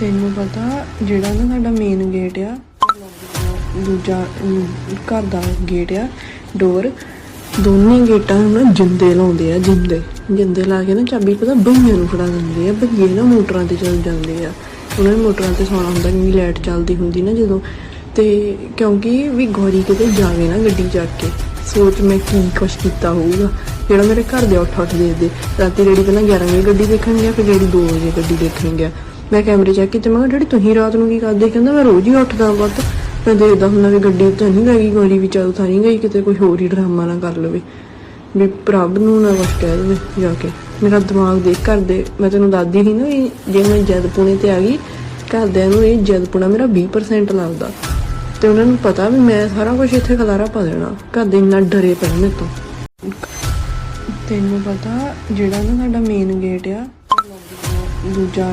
ਤੈਨੂੰ ਪਤਾ ਜਿਹੜਾ ਨਾ ਸਾਡਾ ਮੇਨ ਗੇਟ ਆ, ਦੂਜਾ ਘਰ ਦਾ ਗੇਟ ਆ ਡੋਰ ਦੋਨੇ ਗੇਟਾਂ ਨੂੰ ਨਾ ਜਿੰਦੇ ਲਾਉਂਦੇ ਆ, ਜਿੰਦੇ। ਜਿੰਦੇ ਲਾ ਕੇ ਨਾ ਚਾਬੀ ਪਤਾ ਬਈਆਂ ਨੂੰ ਫੜਾ ਦਿੰਦੇ ਆ, ਬਈਏ ਨਾ ਮੋਟਰਾਂ ਤੇ ਚੱਲ ਜਾਂਦੇ ਆ। ਉਹਨਾਂ ਨੇ ਮੋਟਰਾਂ ਤੇ ਸੌਣਾ ਹੁੰਦਾ ਕਿ ਲਾਈਟ ਚੱਲਦੀ ਹੁੰਦੀ ਨਾ ਜਦੋਂ। ਤੇ ਕਿਉਂਕਿ ਵੀ ਗੌਰੀ ਕਿਤੇ ਜਾਵੇ ਨਾ ਗੱਡੀ ਚੱਕ ਕੇ ਸੋਚ ਮੈਂ ਕੀ ਕੁਛ ਕੀਤਾ ਹੋਊਗਾ। ਜਿਹੜਾ ਮੇਰੇ ਘਰ ਦੇ ਉੱਠ ਉੱਠ ਦੇਖਦੇ। ਰਾਤੀ ਡੈਡੀ ਪਹਿਲਾਂ 11 ਵਜੇ ਗੱਡੀ ਦੇਖਣ ਗਿਆ, ਫਿਰ ਡੈਡੀ 2 ਵਜੇ ਗੱਡੀ ਦੇਖਣ ਗਿਆ। ਮੈਂ ਕੈਮਰੇ ਚੈੱਕ ਕੀਤੇ, ਮੈਂ ਕਿਹਾ, ਡੈਡੀ, ਤੁਸੀਂ ਰਾਤ ਨੂੰ ਕੀ ਕਰਦੇ? ਕਹਿੰਦਾ, ਮੈਂ ਰੋਜ਼ ਹੀ ਉੱਠਦਾ ਵਕਤ ਮੈਂ ਦੇਖਦਾ ਹੁੰਦਾ ਵੀ ਗੱਡੀ ਤਾਂ ਨਹੀਂ ਲੱਗੀ ਗੋਰੀ ਵੀ ਚੱਲ ਨਹੀਂ ਗਈ, ਕਿਤੇ ਕੋਈ ਹੋਰ ਹੀ ਡਰਾਮਾ ਨਾ ਕਰ ਲਵੇ। ਵੀ ਪ੍ਰਭ ਨੂੰ ਨਾ ਕੁਛ ਕਹਿ ਦੇਵੇ ਜਾ ਕੇ। ਮੇਰਾ ਦਿਮਾਗ ਦੇਖ ਕਰਦੇ ਮੈਂ ਤੈਨੂੰ ਦੱਸਦੀ ਸੀ ਨਾ ਜੇ ਮੈਂ ਜਦ ਪੁਣੇ ਤੇ ਆ ਗਈ, ਘਰਦਿਆਂ ਨੂੰ ਇਹ ਜਦ ਪੁਣਾ ਮੇਰਾ 20% ਲੱਗਦਾ। ਤੇ ਉਹਨਾਂ ਨੂੰ ਪਤਾ ਵੀ ਮੈਂ ਸਾਰਾ ਕੁਝ ਇੱਥੇ ਖਲਾਰਾ ਪਾ ਦੇਣਾ। ਘਰ ਦੇ ਇੰਨਾ ਡਰੇ ਪਏ ਮੇਰੇ ਤੋਂ। ਤੈਨੂੰ ਪਤਾ ਜਿਹੜਾ ਨਾ ਸਾਡਾ ਮੇਨ ਗੇਟ ਆ, ਦੂਜਾ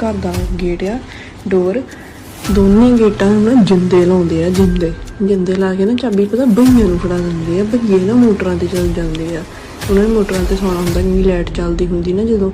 ਘਰ ਦਾ ਗੇਟ ਆ ਡੋਰ ਦੋਨੇ ਗੇਟਾਂ ਨੂੰ ਨਾ ਜਿੰਦੇ ਲਾਉਂਦੇ ਆ, ਜਿੰਦੇ। ਜਿੰਦੇ ਲਾ ਕੇ ਨਾ ਚਾਬੀ ਪਤਾ ਬਈਆਂ ਨੂੰ ਫੜਾ ਦਿੰਦੇ ਆ, ਬਈਏ ਨਾ ਮੋਟਰਾਂ ਤੇ ਚੱਲ ਜਾਂਦੇ ਆ। ਉਹਨਾਂ ਨੇ ਮੋਟਰਾਂ ਤੇ ਸੌਣਾ ਹੁੰਦਾ ਕਿ ਲਾਈਟ ਚੱਲਦੀ ਹੁੰਦੀ ਨਾ ਜਦੋਂ।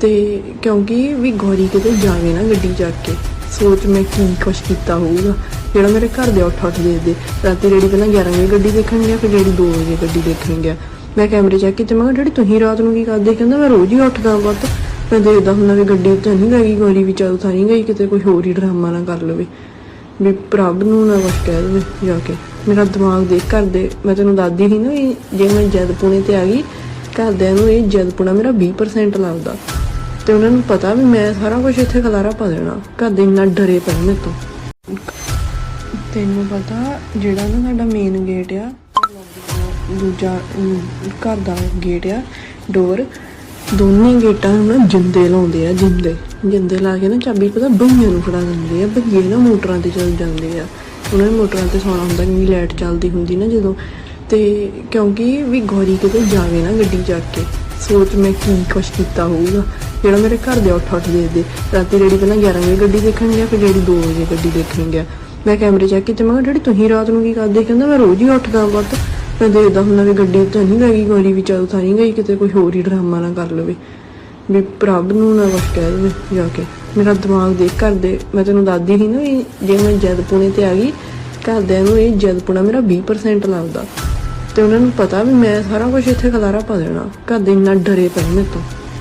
ਤੇ ਕਿਉਂਕਿ ਵੀ ਗੌਰੀ ਕਿਤੇ ਜਾਵੇ ਨਾ ਗੱਡੀ ਚੱਕ ਕੇ, ਸੋਚ ਮੈਂ ਕੀ ਕੁਛ ਕੀਤਾ ਹੋਊਗਾ। ਜਿਹੜਾ ਮੇਰੇ ਘਰ ਦੇ ਉੱਠ ਉੱਠ ਦੇਖਦੇ, ਰਾਤੀ ਡੈਡੀ ਪਹਿਲਾਂ 11 ਵਜੇ ਗੱਡੀ ਦੇਖਣ ਗਿਆ, ਫਿਰ ਡੈਡੀ 2 ਵਜੇ ਗੱਡੀ ਦੇਖਣ ਗਿਆ। ਮੈਂ ਕੈਮਰੇ ਚੈੱਕ ਕੀਤੇ, ਮੈਂ ਕਿਹਾ, ਡੈਡੀ, ਤੁਸੀਂ ਰਾਤ ਨੂੰ ਕੀ ਕਰਦੇ? ਕਹਿੰਦਾ, ਮੈਂ ਰੋਜ਼ ਹੀ ਉੱਠਦਾ ਵਕਤ ਮੈਂ ਦੇਖਦਾ ਹੁੰਦਾ ਵੀ ਗੱਡੀ ਤਾਂ ਨਹੀਂ ਲੱਗੀ ਗੋਰੀ ਵੀ ਤਾਂ ਨਹੀਂ ਗਈ, ਕਿਤੇ ਕੋਈ ਹੋਰ ਹੀ ਡਰਾਮਾ ਨਾ ਕਰ ਲਵੇ। ਵੀ ਪ੍ਰਭ ਨੂੰ ਨਾ ਕੁਛ ਕਹਿ ਦੇਵੇ ਜਾ ਕੇ। ਮੇਰਾ ਦਿਮਾਗ ਦੇਖ ਕਰਦੇ ਮੈਂ ਤੈਨੂੰ ਦੱਸਦੀ ਸੀ ਨਾ ਵੀ ਜੇ ਮੈਂ ਜਦ ਪੁਣੇ ਤੇ ਆ ਗਈ, ਘਰਦਿਆਂ ਨੂੰ ਇਹ ਜਦ ਪੁਣਾ ਮੇਰਾ 20% ਲੱਗਦਾ ਤੇ ਉਹਨਾਂ ਨੂੰ ਪਤਾ ਵੀ ਮੈਂ ਸਾਰਾ ਕੁਝ ਇੱਥੇ ਖਲਾਰਾ ਪਾ ਦੇਣਾ। ਘਰ ਦੇ ਇੰਨਾ ਡਰੇ ਪਏ ਮੇਰੇ ਤੋਂ। ਤੈਨੂੰ ਪਤਾ, ਜਿਹੜਾ ਨਾ ਸਾਡਾ ਮੇਨ ਗੇਟ ਆ ਦੂਜਾ ਘਰ ਦਾ ਗੇਟ ਆ ਡੋਰ ਦੋਨੇ ਗੇਟਾਂ ਨੂੰ ਨਾ ਜਿੰਦੇ ਲਾਉਂਦੇ ਆ, ਜਿੰਦੇ। ਜਿੰਦੇ ਲਾ ਕੇ ਨਾ ਚਾਬੀ ਪਤਾ ਬਈਆਂ ਨੂੰ ਫੜਾ ਦਿੰਦੇ ਆ, ਬਈਏ ਨਾ ਮੋਟਰਾਂ ਤੇ ਚੱਲ ਜਾਂਦੇ ਆ। ਉਹਨਾਂ ਨੇ ਮੋਟਰਾਂ ਤੇ ਸੌਣਾ ਹੁੰਦਾ ਨਹੀਂ ਲਾਈਟ ਚੱਲਦੀ ਹੁੰਦੀ ਨਾ ਜਦੋਂ। ਤੇ ਕਿਉਂਕਿ ਵੀ ਗੌਰੀ ਕਿਤੇ ਜਾਵੇ ਨਾ ਗੱਡੀ ਚੱਕ ਕੇ, ਸੋਚ ਮੈਂ ਕੀ ਕੁਛ ਕੀਤਾ ਹੋਊਗਾ। ਜਿਹੜਾ ਮੇਰੇ ਘਰ ਦੇ ਉੱਠ ਉੱਠ ਦੇਖਦੇ, ਰਾਤੀ ਡੈਡੀ ਪਹਿਲਾਂ 11 ਵਜੇ ਗੱਡੀ ਦੇਖਣ ਗਿਆ, ਫਿਰ ਡੈਡੀ 2 ਵਜੇ ਗੱਡੀ ਦੇਖਣ ਗਿਆ। ਮੈਂ ਕੈਮਰੇ ਚੈੱਕ ਕੀਤੇ ਮੈਂ ਕਿਹਾ, ਡੈਡੀ, ਤੁਸੀਂ ਰਾਤ ਨੂੰ ਕੀ ਕਰਦੇ? ਕਹਿੰਦਾ, ਮੈਂ ਰੋਜ਼ ਹੀ ਉੱਠਦਾ ਵਕਤ ਮੈਂ ਦੇਖਦਾ ਹੁੰਦਾ ਵੀ ਗੱਡੀ ਤਾਂ ਨਹੀਂ ਲੱਗੀ ਗੋਰੀ ਵੀ ਚੱਲ ਤਾਂ ਨਹੀਂ ਗਈ, ਕਿਤੇ ਕੋਈ ਹੋਰ ਹੀ ਡਰਾਮਾ ਨਾ ਕਰ ਲਵੇ। ਵੀ ਪ੍ਰਭ ਨੂੰ ਨਾ ਕੁਛ ਕਹਿ ਦੇਵੇ ਜਾ ਕੇ। ਮੇਰਾ ਦਿਮਾਗ ਦੇਖ ਕਰਦੇ ਮੈਂ ਤੈਨੂੰ ਦੱਸਦੀ ਸੀ ਨਾ ਵੀ ਜੇ ਮੈਂ ਜਦਪੁਣੇ ਤੇ ਆ ਗਈ, ਘਰਦਿਆਂ ਨੂੰ ਇਹ ਜਦਪੁਣਾ ਮੇਰਾ 20% ਲੱਗਦਾ। ਤੇ ਉਹਨਾਂ ਨੂੰ ਪਤਾ ਵੀ ਮੈਂ ਸਾਰਾ ਕੁਝ ਇੱਥੇ ਖਲਾਰਾ ਪਾ ਦੇਣਾ। ਘਰ ਦੇ ਇੰਨਾ ਡਰੇ ਪਏ ਮੇਰੇ ਤੋਂ।